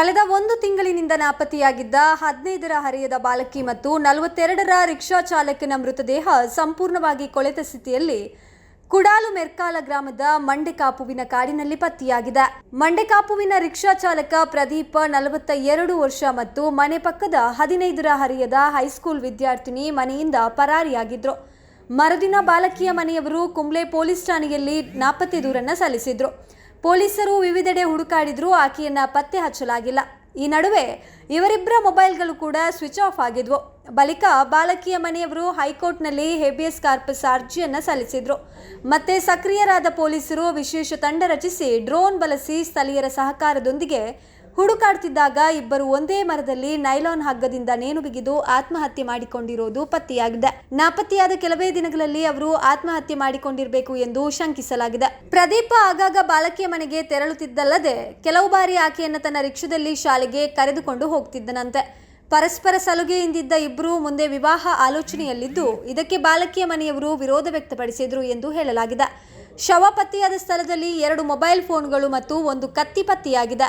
ಕಳೆದ ಒಂದು ತಿಂಗಳಿನಿಂದ ನಾಪತ್ತೆಯಾಗಿದ್ದ ಹದಿನೈದರ ಹರಿಯದ ಬಾಲಕಿ ಮತ್ತು ನಲವತ್ತೆರಡರ ರಿಕ್ಷಾ ಚಾಲಕನ ಮೃತದೇಹ ಸಂಪೂರ್ಣವಾಗಿ ಕೊಳೆತ ಸ್ಥಿತಿಯಲ್ಲಿ ಕುಡಾಲು ಮೆರ್ಕಾಲ ಗ್ರಾಮದ ಮಂಡೆಕಾಪುವಿನ ಕಾಡಿನಲ್ಲಿ ಪತ್ತೆಯಾಗಿದೆ. ಮಂಡೆಕಾಪುವಿನ ರಿಕ್ಷಾ ಚಾಲಕ ಪ್ರದೀಪ ನಲವತ್ತ ಎರಡು ವರ್ಷ ಮತ್ತು ಮನೆ ಪಕ್ಕದ ಹದಿನೈದರ ಹರಿಯದ ಹೈಸ್ಕೂಲ್ ವಿದ್ಯಾರ್ಥಿನಿ ಮನೆಯಿಂದ ಪರಾರಿಯಾಗಿದ್ರು. ಮರುದಿನ ಬಾಲಕಿಯ ಮನೆಯವರು ಕುಂಬ್ಳೆ ಪೊಲೀಸ್ ಠಾಣೆಯಲ್ಲಿ ನಾಪತ್ತೆ ದೂರನ್ನು ಸಲ್ಲಿಸಿದ್ರು. ಪೊಲೀಸರು ವಿವಿಧೆಡೆ ಹುಡುಕಾಡಿದ್ರೂ ಆಕೆಯನ್ನ ಪತ್ತೆ ಹಚ್ಚಲಾಗಿಲ್ಲ. ಈ ನಡುವೆ ಇವರಿಬ್ಬರ ಮೊಬೈಲ್ಗಳು ಕೂಡ ಸ್ವಿಚ್ ಆಫ್ ಆಗಿದ್ವು. ಬಳಿಕ ಬಾಲಕಿಯ ಮನೆಯವರು ಹೈಕೋರ್ಟ್ನಲ್ಲಿ ಹೇಬಿಯಸ್ ಕಾರ್ಪಸ್ ಅರ್ಜಿಯನ್ನ ಸಲ್ಲಿಸಿದ್ರು. ಮತ್ತೆ ಸಕ್ರಿಯರಾದ ಪೊಲೀಸರು ವಿಶೇಷ ತಂಡ ರಚಿಸಿ ಡ್ರೋನ್ ಬಳಸಿ ಸ್ಥಳೀಯರ ಸಹಕಾರದೊಂದಿಗೆ ಹುಡುಕಾಡ್ತಿದ್ದಾಗ ಇಬ್ಬರು ಒಂದೇ ಮರದಲ್ಲಿ ನೈಲಾನ್ ಹಗ್ಗದಿಂದ ನೇಣು ಬಿಗಿದು ಆತ್ಮಹತ್ಯೆ ಮಾಡಿಕೊಂಡಿರೋದು ಪತ್ತೆಯಾಗಿದೆ. ನಾಪತ್ತೆಯಾದ ಕೆಲವೇ ದಿನಗಳಲ್ಲಿ ಅವರು ಆತ್ಮಹತ್ಯೆ ಮಾಡಿಕೊಂಡಿರಬೇಕು ಎಂದು ಶಂಕಿಸಲಾಗಿದೆ. ಪ್ರದೀಪ ಆಗಾಗ ಬಾಲಕಿಯ ಮನೆಗೆ ತೆರಳುತ್ತಿದ್ದಲ್ಲದೆ ಕೆಲವು ಬಾರಿ ಆಕೆಯನ್ನ ತನ್ನ ರಿಕ್ಷಾದಲ್ಲಿ ಶಾಲೆಗೆ ಕರೆದುಕೊಂಡು ಹೋಗ್ತಿದ್ದನಂತೆ. ಪರಸ್ಪರ ಸಲುಗೆಯಿಂದಿದ್ದ ಇಬ್ಬರು ಮುಂದೆ ವಿವಾಹ ಆಲೋಚನೆಯಲ್ಲಿದ್ದು ಇದಕ್ಕೆ ಬಾಲಕಿಯ ಮನೆಯವರು ವಿರೋಧ ವ್ಯಕ್ತಪಡಿಸಿದರು ಎಂದು ಹೇಳಲಾಗಿದೆ. ಶವ ಪತ್ತೆಯಾದ ಸ್ಥಳದಲ್ಲಿ ಎರಡು ಮೊಬೈಲ್ ಫೋನ್ಗಳು ಮತ್ತು ಒಂದು ಕತ್ತಿ ಪತ್ತೆಯಾಗಿದೆ.